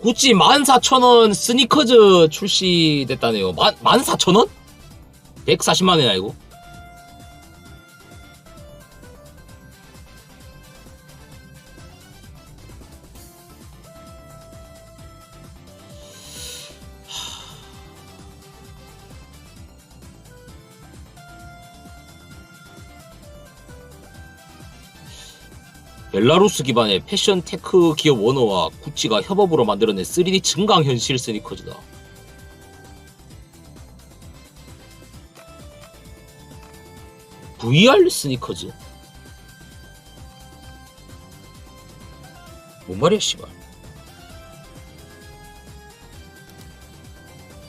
구찌 14,000원 스니커즈 출시됐다네요. 14,000원? 140만원이나 이거? 벨라루스 기반의 패션 테크 기업 워너와 구찌가 협업으로 만들어낸 3D 증강 현실 스니커즈다. VR 스니커즈? 뭔 말이야, 씨발.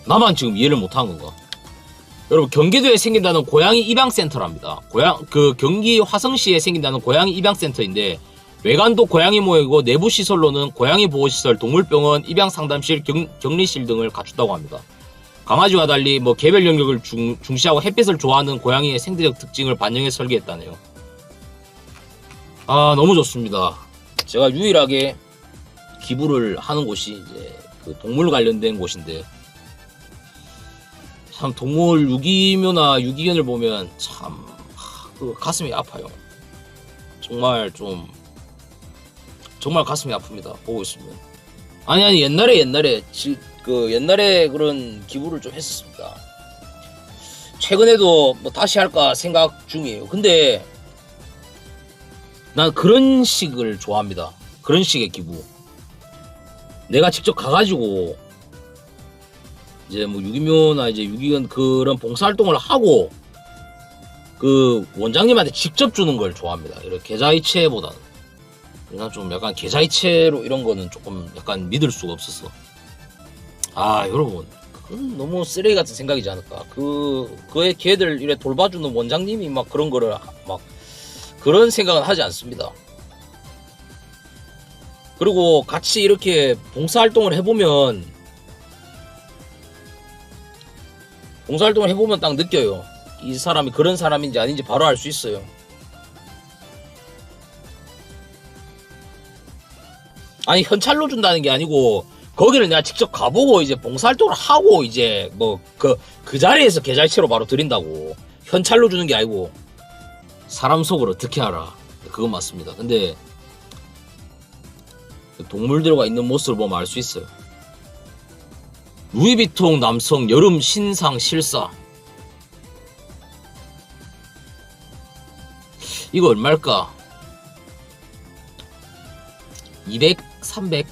나만 지금 이해를 못한 건가? 여러분 경기도에 생긴다는 고양이 입양센터랍니다. 고양 그 경기 화성시에 생긴다는 고양이 입양센터인데 외관도 고양이 모양이고 내부 시설로는 고양이 보호시설, 동물병원, 입양상담실, 경, 격리실 등을 갖췄다고 합니다. 강아지와 달리 뭐 개별 영역을 중, 중시하고 햇빛을 좋아하는 고양이의 생태적 특징을 반영해 설계했다네요. 아 너무 좋습니다. 제가 유일하게 기부를 하는 곳이 이제 그 동물 관련된 곳인데 참 동물 유기묘나 유기견을 보면 참그 가슴이 아파요. 정말 좀 정말 가슴이 아픕니다. 보고 있으면. 아니 아니 옛날에 옛날에 지, 그 옛날에 그런 기부를 좀 했었습니다. 최근에도 뭐 다시 할까 생각 중이에요. 근데 난 그런 식을 좋아합니다. 그런 식의 기부. 내가 직접 가가지고 이제 뭐 유기묘나 이제 유기견 그런 봉사활동을 하고 그 원장님한테 직접 주는 걸 좋아합니다. 이런 계좌이체보다는. 그냥 좀 약간 계좌이체로 이런 거는 조금 약간 믿을 수가 없었어. 아 여러분 그건 너무 쓰레기 같은 생각이지 않을까. 그 그의 걔들 이래 돌봐주는 원장님이 막 그런 거를 막 그런 생각은 하지 않습니다. 그리고 같이 이렇게 봉사활동을 해보면 봉사활동을 해보면 딱 느껴요. 이 사람이 그런 사람인지 아닌지 바로 알 수 있어요. 아니 현찰로 준다는 게 아니고 거기를 내가 직접 가보고 이제 봉사활동을 하고 이제 뭐 그 그 자리에서 계좌이체로 바로 드린다고 현찰로 주는 게 아니고 사람 속을 어떻게 알아? 그건 맞습니다. 근데 동물들과 있는 모습을 보면 알 수 있어요. 루이비통 남성 여름 신상 실사 이거 얼마일까? 200, 300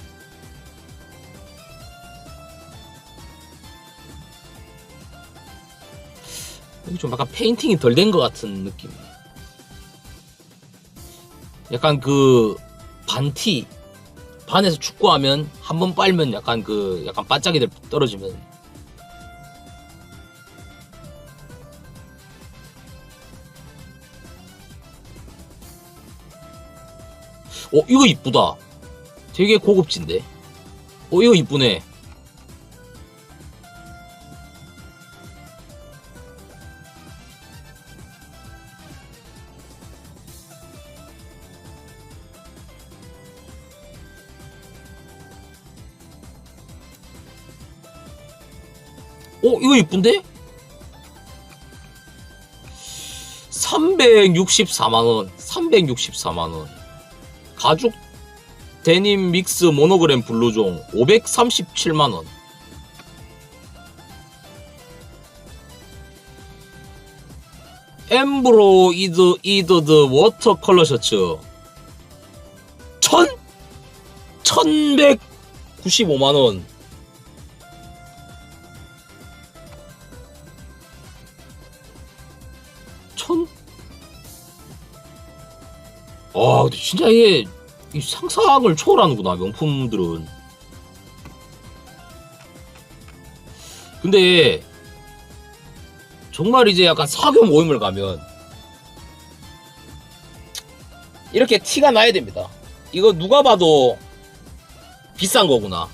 여기 좀 약간 페인팅이 덜 된 것 같은 느낌. 약간 그 반티 반에서 축구하면 한 번 빨면 약간 그 약간 반짝이들 떨어지면. 어 이거 이쁘다 되게 고급진데? 어 이거 이쁘네. 어 이거 이쁜데? 364만원 364만원. 가죽 데님 믹스 모노그램 블루종 537만원. 엠브로 이드 이더드 워터 컬러 셔츠. 1000 1195만원. 천? 아, 근데 진짜 이게 이 상상을 초월하는구나, 명품들은. 근데 정말 이제 약간 사교 모임을 가면 이렇게 티가 나야 됩니다. 이거 누가 봐도 비싼 거구나.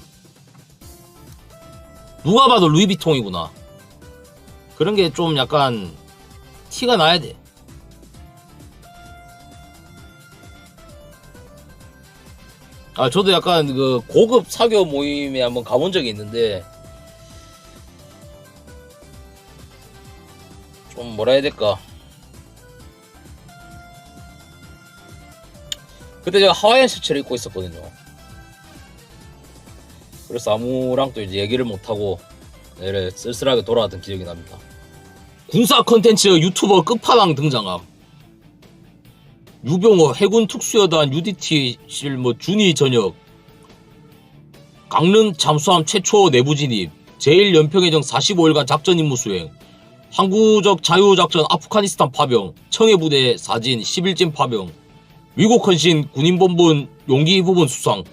누가 봐도 루이비통이구나. 그런 게 좀 약간 티가 나야 돼. 아 저도 약간 그 고급 사교 모임에 한번 가본 적이 있는데 좀 뭐라 해야 될까? 그때 제가 하와이안 셔츠를 입고 있었거든요. 그래서 아무랑 또 이제 얘기를 못하고 쓸쓸하게 돌아왔던 기억이 납니다. 군사 컨텐츠 유튜버 끝판왕 등장함 유병호 해군 특수여단 UDT 실 뭐 준위 전역 강릉 잠수함 최초 내부 진입 제일 연평해정 45일간 작전 임무 수행 항구적 자유작전 아프가니스탄 파병 청해부대 사진 11진 파병 미국 헌신 군인본분 용기 부분 수상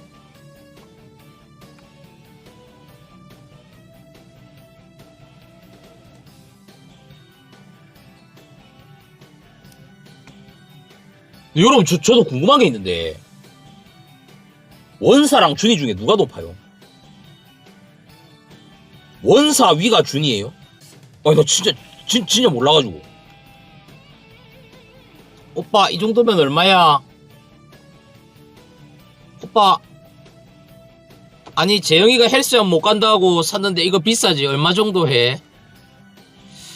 여러분 저, 저도 궁금한 게 있는데 원사랑 준이 중에 누가 높아요? 원사 위가 준이에요? 아니 나 진짜 진, 진짜 몰라가지고 오빠 이 정도면 얼마야? 오빠 아니 재영이가 헬스장 못 간다고 샀는데 이거 비싸지 얼마 정도 해?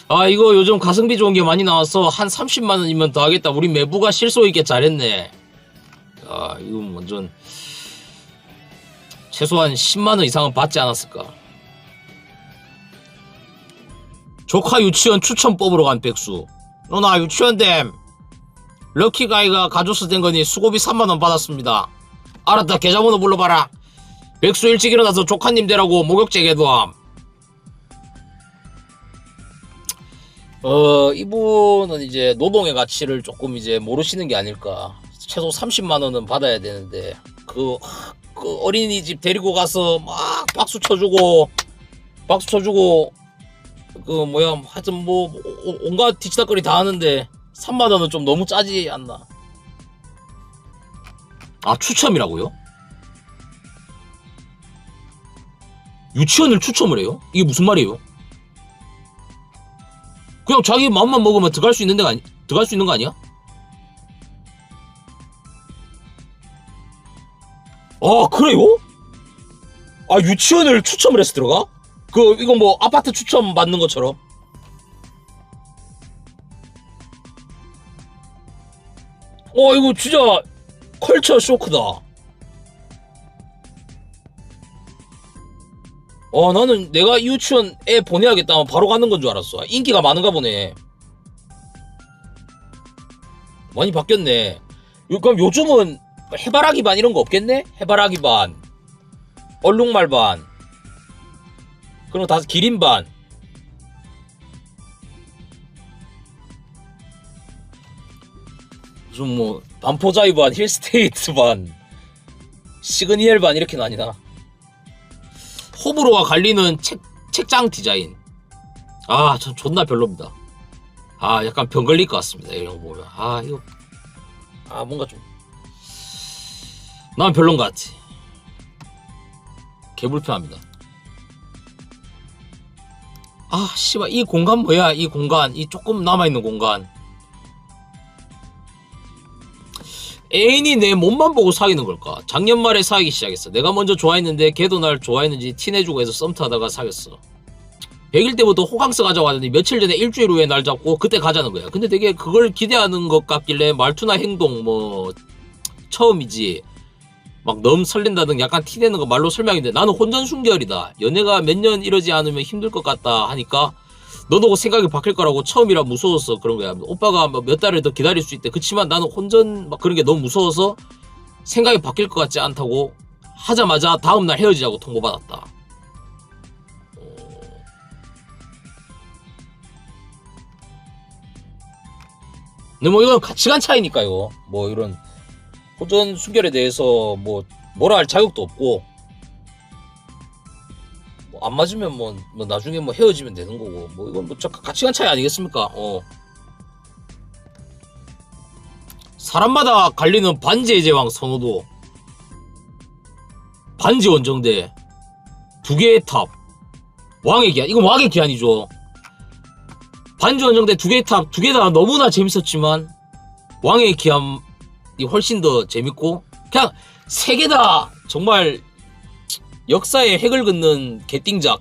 아 이거 요즘 가성비 좋은 게 많이 나와서 한 30만 원이면 더 하겠다. 우리 매부가 실소 있게 잘했네. 아 이건 완전 최소한 10만 원 이상은 받지 않았을까? 조카 유치원 추천 뽑으러 간 백수. 누나 유치원됨. 럭키 가이가 가족수 된 거니 수고비 3만 원 받았습니다. 알았다 계좌번호 불러봐라. 백수 일찍 일어나서 조카님 되라고 목욕제 개도함 어 이분은 이제 노동의 가치를 조금 이제 모르시는 게 아닐까 최소 30만 원은 받아야 되는데 그, 그 어린이집 데리고 가서 막 박수 쳐주고 박수 쳐주고 그 뭐야 하여튼 뭐 오- 온갖 뒤치다거리 다 하는데 3만 원은 좀 너무 짜지 않나 아 추첨이라고요? 유치원을 추첨을 해요? 이게 무슨 말이에요? 그냥 자기 마음만 먹으면 들어갈 수 있는 데가 아니, 들어갈 수 있는 거 아니야? 아 그래요? 아 유치원을 추첨을 해서 들어가? 그 이거 뭐 아파트 추첨 받는 것처럼? 어 이거 진짜 컬처 쇼크다. 어 나는 내가 이 유치원 애 보내야겠다 하면 바로 가는 건 줄 알았어. 인기가 많은가 보네. 많이 바뀌었네. 요- 그럼 요즘은 해바라기 반 이런 거 없겠네? 해바라기 반, 얼룩말 반, 그리고 다 기린 반. 무슨 뭐 반포자이 반, 힐스테이트 반, 시그니엘 반 이렇게 나뉘나? 호불호가 갈리는 책, 책장 디자인. 아, 전 존나 별로입니다. 아, 약간 병 걸릴 것 같습니다. 이런 거 보면. 아, 이거. 아, 뭔가 좀. 난 별론 것 같아. 개불편합니다. 아, 씨발, 이 공간 뭐야? 이 공간. 이 조금 남아있는 공간. 애인이 내 몸만 보고 사귀는 걸까? 작년 말에 사귀기 시작했어. 내가 먼저 좋아했는데 걔도 날 좋아했는지 티내주고 해서 썸 타다가 사귀었어. 100일 때부터 호캉스 가자고 하더니 며칠 전에 일주일 후에 날 잡고 그때 가자는 거야. 근데 되게 그걸 기대하는 것 같길래 말투나 행동 뭐 처음이지. 막 너무 설렌다든 약간 티내는 거 말로 설명인데 나는 혼전 순결이다. 연애가 몇 년 이러지 않으면 힘들 것 같다 하니까 너도 생각이 바뀔 거라고 처음이라 무서웠어 그런 거야. 오빠가 뭐몇 달을 더 기다릴 수 있대. 그치만 나는 혼전 막 그런 게 너무 무서워서 생각이 바뀔 것 같지 않다고 하자마자 다음 날 헤어지자고 통보받았다. 근데 뭐 이건 가치관 차이니까요. 뭐 이런 호전 순결에 대해서 뭐 뭐라 할 자격도 없고 뭐 안 맞으면 뭐, 뭐 나중에 뭐 헤어지면 되는 거고 뭐 이건 뭐저 가치관 차이 아니겠습니까? 어. 사람마다 갈리는 반지의 제왕 선호도 반지 원정대 두 개의 탑 왕의 기한 이건 왕의 기한이죠 반지 원정대 두 개의 탑 두 개 다 너무나 재밌었지만 왕의 기한이 훨씬 더 재밌고 그냥 세 개 다 정말 역사의 핵을 긋는 개띵작.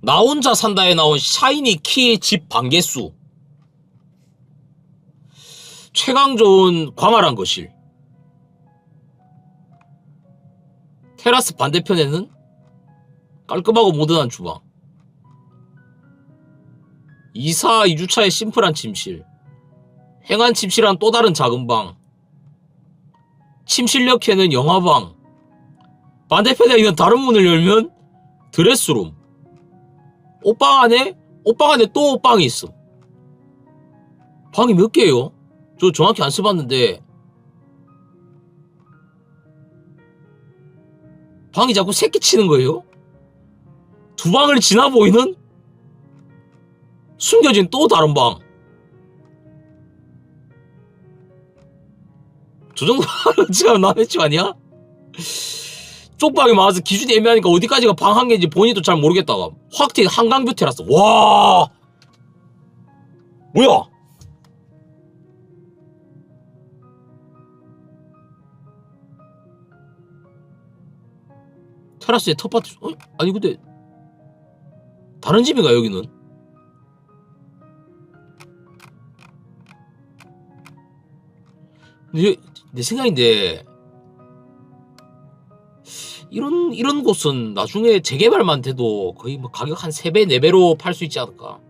나 혼자 산다에 나온 샤이니 키의 집 반개수. 최강 좋은 광활한 거실. 테라스 반대편에는 깔끔하고 모던한 주방. 2사 2주차의 심플한 침실. 행한 침실한 또 다른 작은 방. 침실역에는 영화방. 반대편에 있는 다른 문을 열면 드레스룸. 옷방 안에 옷방 안에 또 옷방이 있어. 방이 몇 개예요? 저 정확히 안 써봤는데 방이 자꾸 새끼 치는 거예요? 두 방을 지나 보이는 숨겨진 또 다른 방. 저 정도 하면 지금 남의 집 아니야? 쪽방이 많아서 기준이 애매하니까 어디까지가 방 한 개인지 본인도 잘 모르겠다가 확 튀는 한강뷰 테라스. 와! 뭐야? 테라스에 텃밭, 어? 아니 근데 다른 집인가 여기는? 근데 내 생각인데 이런 이런 곳은 나중에 재개발만 돼도 거의 뭐 가격 한 3배, 4배로 팔 수 있지 않을까?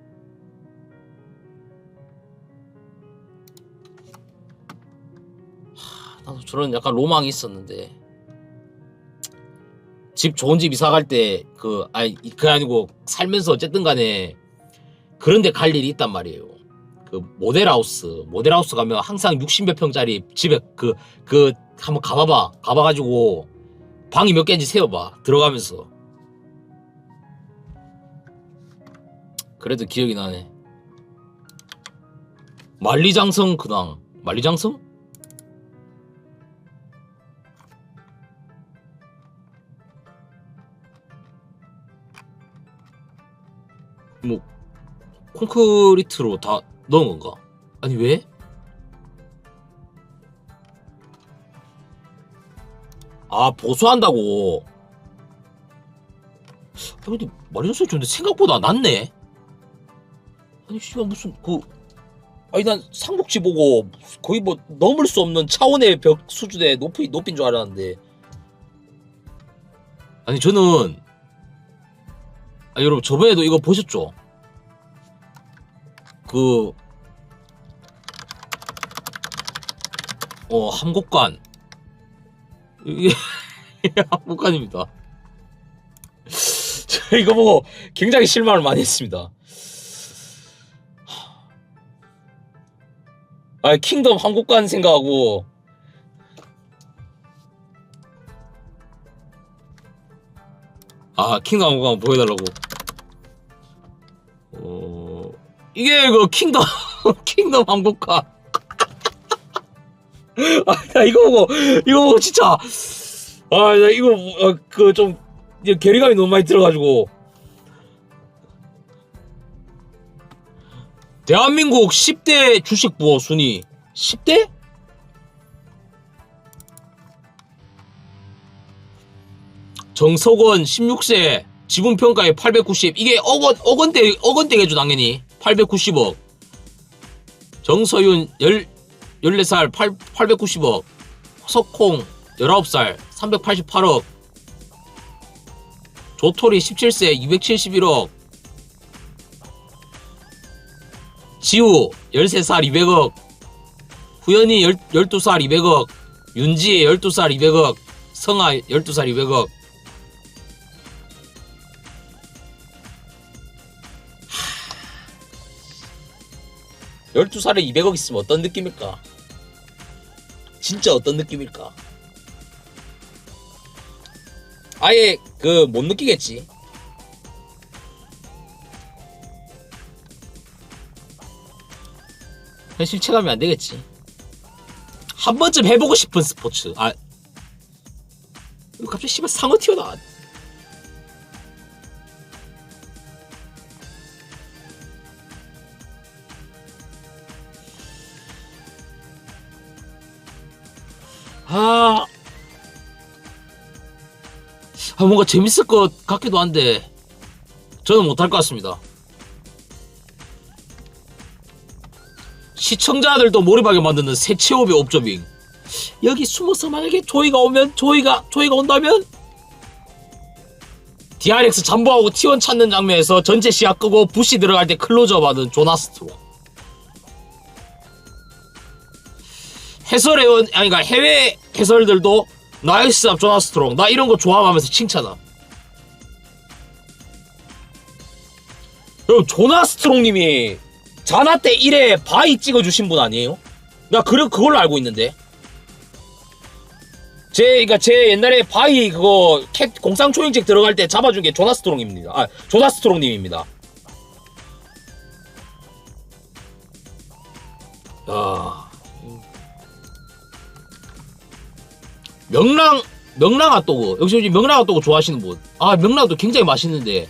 하, 나도 저런 약간 로망이 있었는데 집 좋은 집 이사 갈 때 그 아니 그 아니고 살면서 어쨌든 간에 그런 데 갈 일이 있단 말이에요. 그 모델하우스, 모델하우스 가면 항상 60몇 평짜리 집에 그 그 한번 가봐봐, 가봐가지고 방이 몇 개인지 세어봐 들어가면서 그래도 기억이 나네. 만리장성 근황, 만리장성? 뭐 콘크리트로 다 넣은 건가? 아니 왜? 아 보수한다고. 아, 근데 마리노스 좋은데 생각보다 낫네. 아니 씨발 무슨 그 아니 난 상복지 보고 거의 뭐 넘을 수 없는 차원의 벽 수준의 높이 높인 줄 알았는데. 아니 저는 아 여러분 저번에도 이거 보셨죠? 그, 어, 함곡관. 이게, 함곡관입니다. 저 이거 보고 굉장히 실망을 많이 했습니다. 아, 킹덤 함곡관 생각하고, 아, 킹덤 함곡관 보여달라고. 이게 그 킹덤 킹덤 왕국가 아나 이거 보고 이거 보고 진짜. 아나 이거 어, 그좀 괴리감이 너무 많이 들어가지고. 대한민국 10대 주식 부호 순위. 10대? 정석원 16세 지분 평가에 890 이게 억원 억원대 억원대겠죠 당연히 890억. 정서윤 10, 14살 8, 890억. 석콩 19살 388억. 조토리 17세 271억. 지우 13살 200억. 후연이 10, 12살 200억. 윤지 12살 200억. 성아 12살 200억. 열두 살에 200억 있으면 어떤 느낌일까? 진짜 어떤 느낌일까? 아예 그 못 느끼겠지. 현실 체감이 안 되겠지. 한 번쯤 해보고 싶은 스포츠. 아, 갑자기 씨발 상어 튀어나와. 아, 아 뭔가 재밌을 것 같기도 한데 저는 못할 것 같습니다. 시청자들도 몰입하게 만드는 새치오비 옵저빙. 여기 숨어서 만약에 조이가 오면 조이가 조이가 온다면 DRX 잠부하고 T1 찾는 장면에서 전체 시야 끄고 부시 들어갈 때 클로즈업 하는 조나스트로. 해설회원 아니 그러니까 해외 해설들도 나이스 앞 조나 스트롱 나 이런 거 좋아하면서 칭찬함. 여러분 조나 스트롱님이 자나 때 1회 바이 찍어주신 분 아니에요? 나 그래 그걸로 알고 있는데. 제 그러니까 제 옛날에 바이 그거 캣 공상 초인책 들어갈 때 잡아준 게 조나 스트롱입니다. 아 조나 스트롱님입니다. 야. 명랑 명랑 핫도그 역시 요즘 명랑 핫도그 좋아하시는 분. 아 명랑 핫도그 굉장히 맛있는데.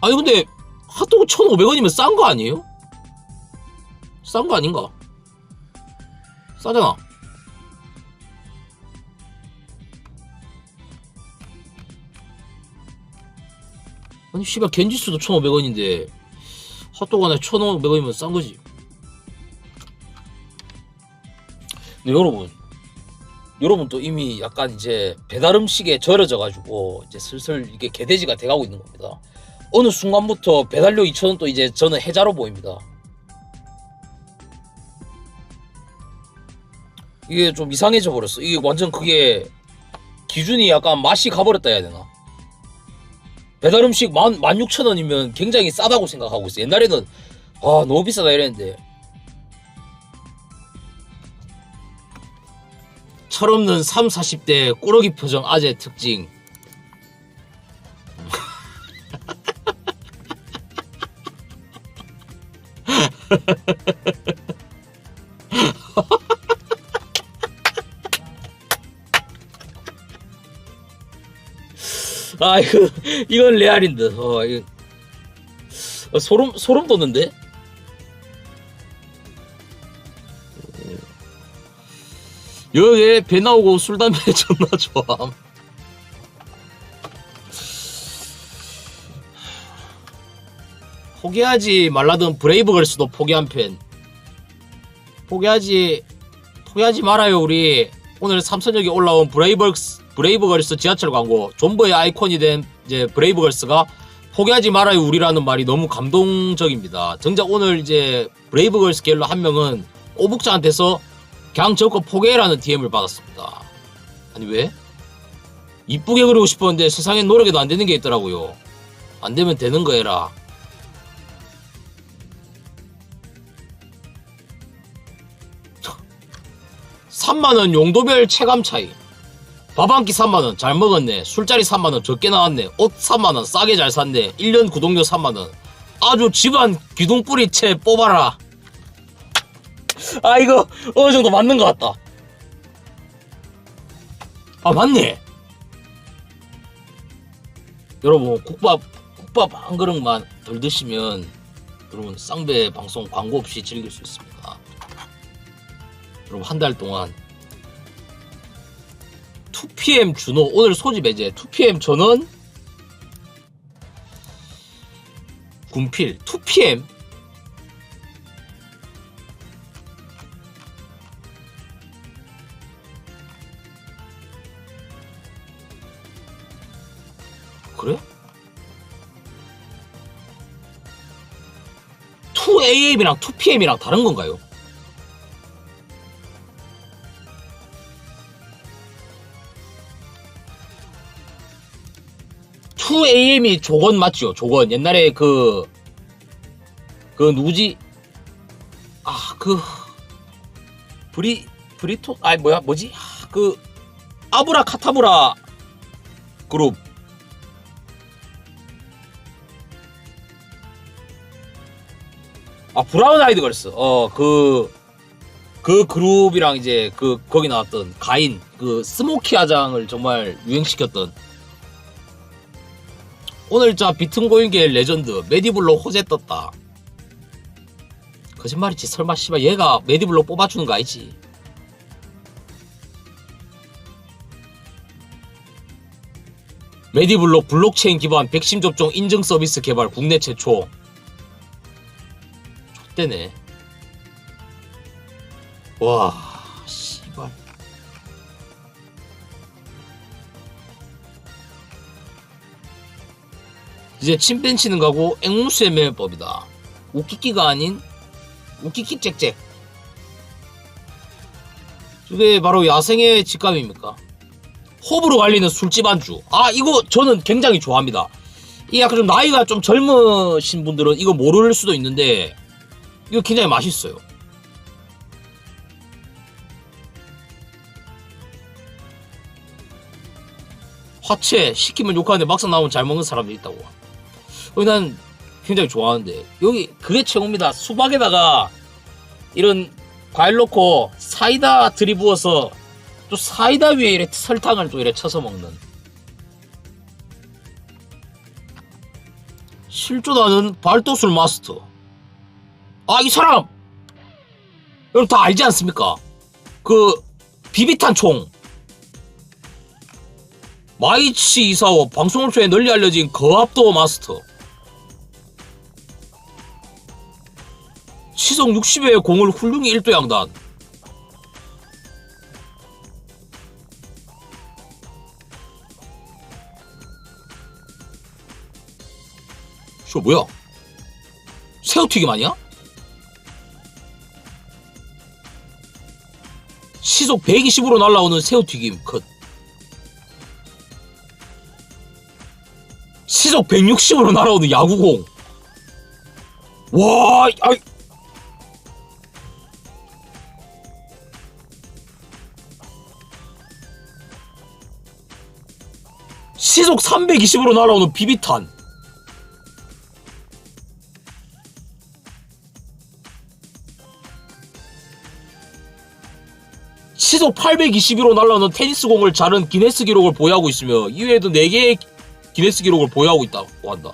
아니 근데 핫도그 1,500원이면 싼 거 아니에요? 싼 거 아닌가? 싸잖아. 아니 씨발 겐지스도 1,500원인데 핫도그 하나에 1,500원이면 싼 거지. 근데 여러분 여러분 또 이미 약간 이제 배달 음식에 절여져 가지고 이제 슬슬 이게 개돼지가 돼가고 있는 겁니다. 어느 순간부터 배달료 2,000원 또 이제 저는 해자로 보입니다. 이게 좀 이상해져 버렸어. 이게 완전 그게 기준이 약간 맛이 가버렸다 해야 되나? 배달 음식 16,000원이면 굉장히 싸다고 생각하고 있어. 옛날에는 아, 너무 비싸다 이랬는데. 철없는 3, 40대 꾸러기 표정 아재 특징. 아 이거 이건 레알인 듯. 어, 이거 어, 소름 소름 돋는데. 여기 배 나오고 술 담배 존나 좋아. 포기하지 말라던 브레이브걸스도 포기한 편. 포기하지 포기하지 말아요 우리 오늘 삼선역에 올라온 브레이브걸스 브레이브걸스 지하철 광고 존버의 아이콘이 된 이제 브레이브걸스가 포기하지 말아요 우리라는 말이 너무 감동적입니다. 정작 오늘 이제 브레이브걸스 갤러 한 명은 오북자한테서 그냥 저거 포기해라는 DM을 받았습니다. 아니 왜? 이쁘게 그리고 싶었는데 세상엔 노력해도 안 되는 게 있더라고요. 안 되면 되는 거 해라. 삼만원 용도별 체감 차이. 밥 한 끼 3만원 잘 먹었네. 술자리 3만원 적게 나왔네. 옷 3만원 싸게 잘 샀네. 1년 구독료 3만원. 아주 집안 기둥뿌리채 뽑아라. 아 이거 어느 정도 맞는 것 같다. 아 맞네. 여러분 국밥 국밥 한 그릇만 덜 드시면 여러분 쌍배 방송 광고 없이 즐길 수 있습니다. 여러분 한 달 동안 2PM 준호. 오늘 소집 해제. 2PM 전원. 군필. 2PM 그래? 2AM이랑 2PM이랑 다른 건가요? AM이 조건 맞죠? 조건 옛날에 그, 그 누구지? 아, 그, 브리, 브리토? 아니, 뭐야, 뭐지? 아, 그, 아브라 카타브라 그룹. 아, 브라운 아이드 걸스. 어, 그, 그 그룹이랑 이제 그, 거기 나왔던 가인, 그 스모키 화장을 정말 유행시켰던 오늘 자 비튼고인계 레전드 메디블로 호재 떴다. 거짓말이지 설마 씨발 얘가 메디블로 뽑아주는 거 아니지? 메디블로 블록체인 기반 백신 접종 인증 서비스 개발 국내 최초. 좆대네. 와, 이제 침팬 치는 거고 앵무새의 매매법이다. 웃기기가 아닌 웃기기 짹짹. 이게 바로 야생의 직감입니까? 호불호 갈리는 술집 안주. 아 이거 저는 굉장히 좋아합니다. 이 약간 좀 나이가 좀 젊으신 분들은 이거 모를 수도 있는데 이거 굉장히 맛있어요. 화채 시키면 욕하는데 막상 나오면 잘 먹는 사람도 있다고. 어, 난 굉장히 좋아하는데 여기 그게 최고입니다. 수박에다가 이런 과일 넣고 사이다 들이부어서 또 사이다 위에 이렇게 설탕을 또 이렇게 쳐서 먹는 실조다는 발도술 마스터. 아 이 사람 여러분 다 알지 않습니까? 그 비비탄 총 마이치 이사오 방송을 통해 널리 알려진 거압도 마스터 시속 60의 공을 훌륭히 일도양단 저 뭐야 새우튀김 아니야? 시속 120으로 날아오는 새우튀김 컷 시속 160으로 날아오는 야구공. 와, 아, 시속 320으로 날아오는 비비탄. 시속 821로 날아오는 테니스 공을 자른 기네스 기록을 보유하고 있으며 이외에도 4개의 기네스 기록을 보유하고 있다고 한다.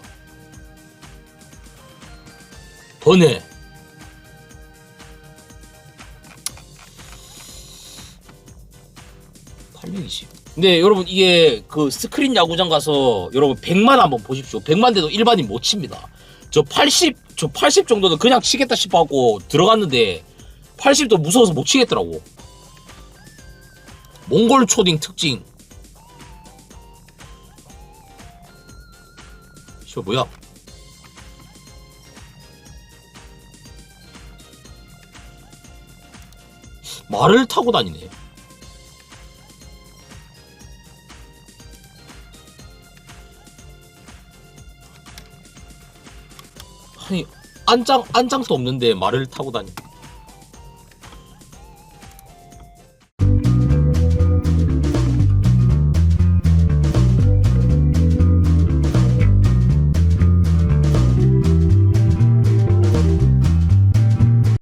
번외. (820) 근데 여러분 이게 그 스크린 야구장 가서 여러분 100만 한번 보십시오 100만 대도 일반인 못 칩니다 저 80, 저 80 정도는 그냥 치겠다 싶어 하고 들어갔는데 80도 무서워서 못 치겠더라고 몽골 초딩 특징 저 뭐야? 말을 타고 다니네. 아니 안장 안장도 없는데 말을 타고 다니.